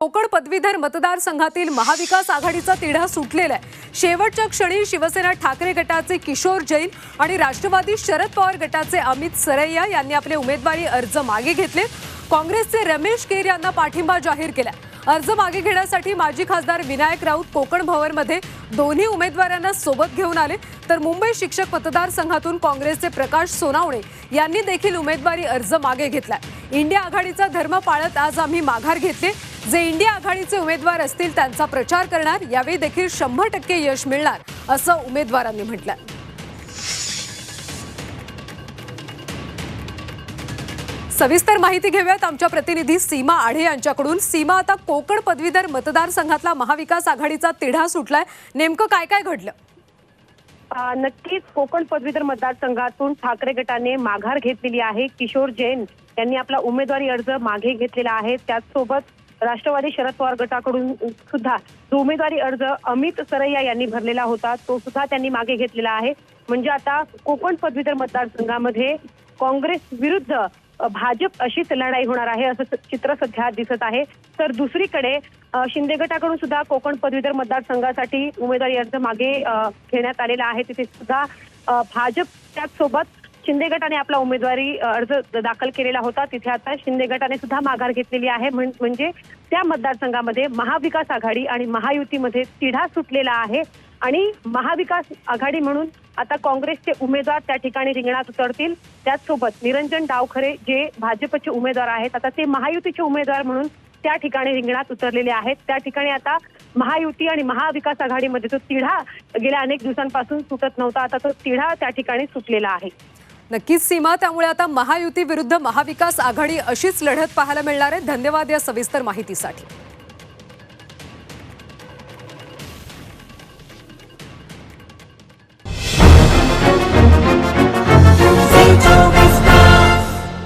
कोकण पदवीधर मतदारसंघातील महाविकास आघाडीचा तिढा सुटलेला आहे. शेवटच्या क्षणी शिवसेना ठाकरे गटाचे किशोर जैन आणि राष्ट्रवादी शरद पवार गटाचे अमित सरैया यांनी आपले उमेदवारी अर्ज मागे घेतले. काँग्रेसचे रमेश केर यांना पाठिंबा जाहीर केला. अर्ज मागे घेण्यासाठी माजी खासदार विनायक राऊत कोकण भवनमध्ये दोन्ही उमेदवारांना सोबत घेऊन आले. तर मुंबई शिक्षक मतदारसंघातून काँग्रेसचे प्रकाश सोनावणे यांनी देखील उमेदवारी अर्ज मागे घेतला. इंडिया आघाडीचा धर्म पाळत आज आम्ही माघार घेतले. जे इंडिया आघाडीचे उमेदवार असतील त्यांचा प्रचार करणार यावेळी देखील शंभर टक्के यश मिळणार असं उमेदवारांनी म्हटलं सविस्तर माहिती घेऊयात आमच्या प्रतिनिधी सीमा आढे यांच्याकडून. सीमा आता कोकण पदवीधर मतदारसंघातला महाविकास आघाडीचा तिढा सुटलाय. नेमकं काय काय घडलं? नक्कीच कोकण पदवीधर मतदारसंघातून ठाकरे गटाने माघार घेतलेली आहे. किशोर जैन यांनी आपला उमेदवारी अर्ज मागे घेतलेला आहे. त्याचसोबत राष्ट्रवादी शरद पवार गटाकडून सुद्धा जो उमेदवारी अर्ज अमित सरैया यांनी भरलेला होता तो सुद्धा त्यांनी मागे घेतलेला आहे. म्हणजे आता कोकण पदवीधर मतदारसंघामध्ये काँग्रेस विरुद्ध भाजप अशीच लढाई होणार आहे असं चित्र सध्या दिसत आहे. तर दुसरीकडे शिंदे गटाकडून सुद्धा कोकण पदवीधर मतदारसंघासाठी उमेदवारी अर्ज मागे घेण्यात आलेला आहे. तिथे सुद्धा भाजप त्याचसोबत शिंदे गटाने आपला उमेदवारी अर्ज दाखल केलेला होता. तिथे आता शिंदे गटाने सुद्धा माघार घेतलेली आहे. म्हणजे त्या मतदारसंघामध्ये महाविकास आघाडी आणि महायुतीमध्ये तिढा सुटलेला आहे. आणि महाविकास आघाडी म्हणून आता काँग्रेसचे उमेदवार त्या ठिकाणी रिंगणात उतरतील. त्याचसोबत निरंजन डावखरे जे भाजपचे उमेदवार आहेत आता ते महायुतीचे उमेदवार म्हणून त्या ठिकाणी रिंगणात उतरलेले आहेत. त्या ठिकाणी आता महायुती आणि महाविकास आघाडीमध्ये तो तिढा गेल्या अनेक दिवसांपासून सुटत नव्हता. आता तो तिढा त्या ठिकाणी सुटलेला आहे. नक्कीच सीमा त्यामुळे आता महायुती विरुद्ध महाविकास आघाडी अशीच लढत पाहायला मिळणार आहे. धन्यवाद या सविस्तर माहितीसाठी.